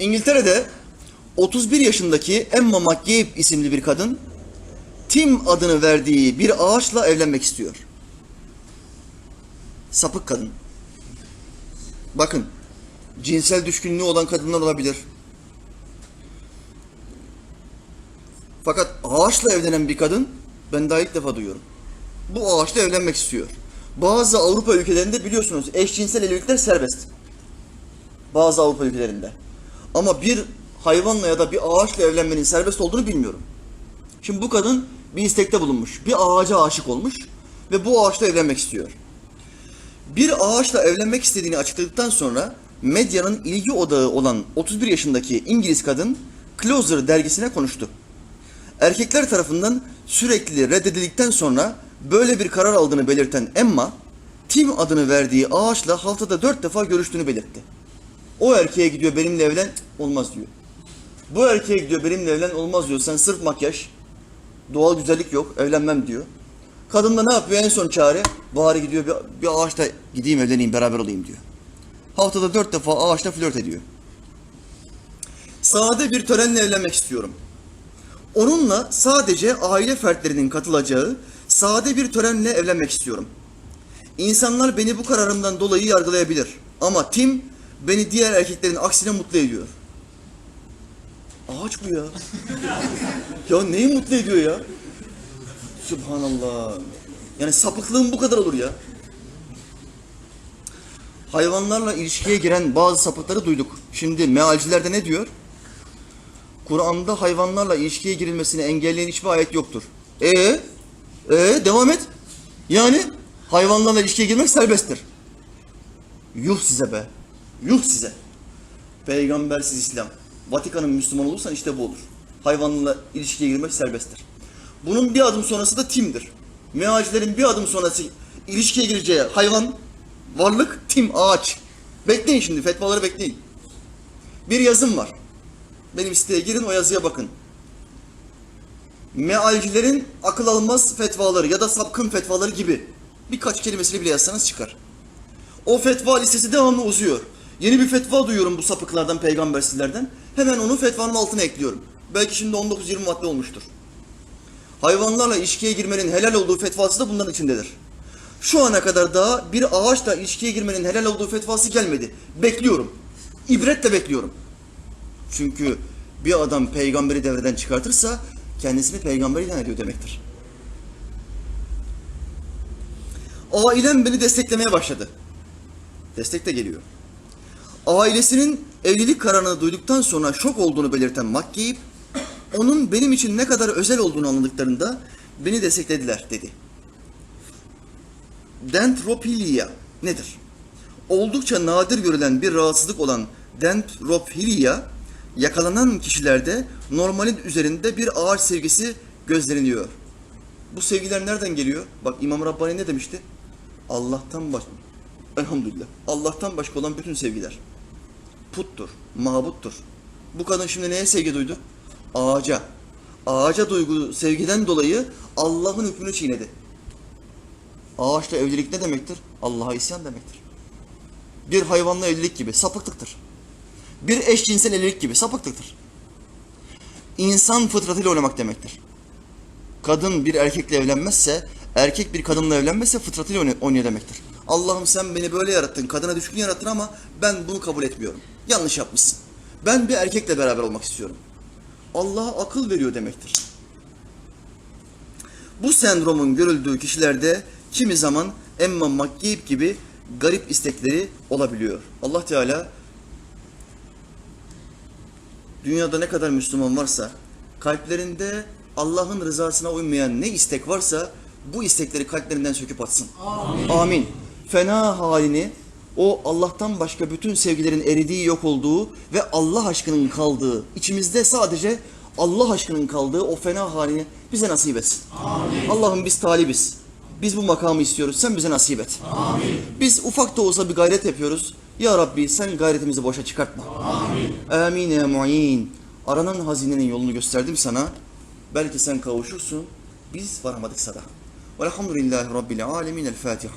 İngiltere'de 31 yaşındaki Emma McCabe isimli bir kadın Tim adını verdiği bir ağaçla evlenmek istiyor. Sapık kadın. Bakın, cinsel düşkünlüğü olan kadınlar olabilir. Fakat ağaçla evlenen bir kadın ben daha ilk defa duyuyorum. Bu ağaçla evlenmek istiyor. Bazı Avrupa ülkelerinde biliyorsunuz eşcinsel evlilikler serbest. Bazı Avrupa ülkelerinde. Ama bir hayvanla ya da bir ağaçla evlenmenin serbest olduğunu bilmiyorum. Şimdi bu kadın bir istekte bulunmuş. Bir ağaca aşık olmuş ve bu ağaçla evlenmek istiyor. Bir ağaçla evlenmek istediğini açıkladıktan sonra medyanın ilgi odağı olan 31 yaşındaki İngiliz kadın Closer dergisine konuştu. Erkekler tarafından sürekli reddedildikten sonra böyle bir karar aldığını belirten Emma, Tim adını verdiği ağaçla haftada dört defa görüştüğünü belirtti. O erkeğe gidiyor benimle evlen, olmaz diyor. Bu erkeğe gidiyor benimle evlen, olmaz diyor. Sen sırf makyaj, doğal güzellik yok, evlenmem diyor. Kadın da ne yapıyor en son çare? Bari gidiyor bir, bir ağaçla gideyim evleneyim beraber olayım diyor. Haftada dört defa ağaçla flört ediyor. Sade bir törenle evlenmek istiyorum. Onunla sadece aile fertlerinin katılacağı sade bir törenle evlenmek istiyorum. İnsanlar beni bu kararımdan dolayı yargılayabilir. Ama Tim beni diğer erkeklerin aksine mutlu ediyor. Ağaç bu ya. ya neyi mutlu ediyor ya? Subhanallah. Yani sapıklığın bu kadar olur ya. Hayvanlarla ilişkiye giren bazı sapıkları duyduk. Şimdi mealcilerde ne diyor? Kur'an'da hayvanlarla ilişkiye girilmesini engelleyen hiçbir ayet yoktur. E e devam et. Yani hayvanlarla ilişkiye girmek serbesttir. Yuh size be. Yuh size. Peygambersiz İslam. Vatikan'ın Müslüman olursan işte bu olur. Hayvanlarla ilişkiye girmek serbesttir. Bunun bir adım sonrası da timdir. Mealcilerin bir adım sonrası ilişkiye gireceği hayvan, varlık, tim, ağaç. Bekleyin şimdi, fetvaları bekleyin. Bir yazım var. Benim siteye girin o yazıya bakın. Mealcilerin akıl almaz fetvaları ya da sapkın fetvaları gibi birkaç kelimesini bile yazsanız çıkar. O fetva listesi devamlı uzuyor. Yeni bir fetva duyuyorum bu sapıklardan, peygambersizlerden. Hemen onu fetvanın altına ekliyorum. Belki şimdi 19-20 madde olmuştur. Hayvanlarla ilişkiye girmenin helal olduğu fetvası da bunların içindedir. Şu ana kadar daha bir ağaçla ilişkiye girmenin helal olduğu fetvası gelmedi. Bekliyorum. İbretle bekliyorum. Çünkü bir adam peygamberi devreden çıkartırsa kendisini peygamber ilan ediyor demektir. Ailem beni desteklemeye başladı. Destek de geliyor. Ailesinin evlilik kararını duyduktan sonra şok olduğunu belirten McCabe, onun benim için ne kadar özel olduğunu anladıklarında beni desteklediler dedi. Dendropilia nedir? Oldukça nadir görülen bir rahatsızlık olan dendropilia yakalanan kişilerde normalin üzerinde bir ağaç sevgisi gözleniyor. Bu sevgiler nereden geliyor? Bak İmam Rabbani ne demişti? Allah'tan baş... Elhamdülillah. Allah'tan başka olan bütün sevgiler. Puttur, mabuttur. Bu kadın şimdi neye sevgi duydu? Ağaca. Ağaca duygu sevgiden dolayı Allah'ın hükmünü çiğnedi. Ağaçla evlilik ne demektir? Allah'a isyan demektir. Bir hayvanla evlilik gibi sapıklıktır. Bir eşcinsel evlilik gibi sapıklıktır. İnsan fıtratıyla oynamak demektir. Kadın bir erkekle evlenmezse, erkek bir kadınla evlenmezse fıtratıyla oynuyor demektir. Allah'ım sen beni böyle yarattın, kadına düşkün yarattın ama ben bunu kabul etmiyorum. Yanlış yapmışsın. Ben bir erkekle beraber olmak istiyorum. Allah'a akıl veriyor demektir. Bu sendromun görüldüğü kişilerde kimi zaman Emma McCabe gibi garip istekleri olabiliyor. Allah Teala dünyada ne kadar Müslüman varsa kalplerinde Allah'ın rızasına uymayan ne istek varsa bu istekleri kalplerinden söküp atsın. Amin. Amin. Fena halini o Allah'tan başka bütün sevgilerin eridiği, yok olduğu ve Allah aşkının kaldığı, içimizde sadece Allah aşkının kaldığı o fena halini bize nasip etsin. Allah'ım biz talibiz. Biz bu makamı istiyoruz. Sen bize nasip et. Amin. Biz ufak da olsa bir gayret yapıyoruz. Ya Rabbi sen gayretimizi boşa çıkartma. Amin. Amin ya mu'in. Aranan hazinenin yolunu gösterdim sana. Belki sen kavuşursun. Biz varamadıksa da. Velhamdülillahi Rabbil alemin. El Fatiha.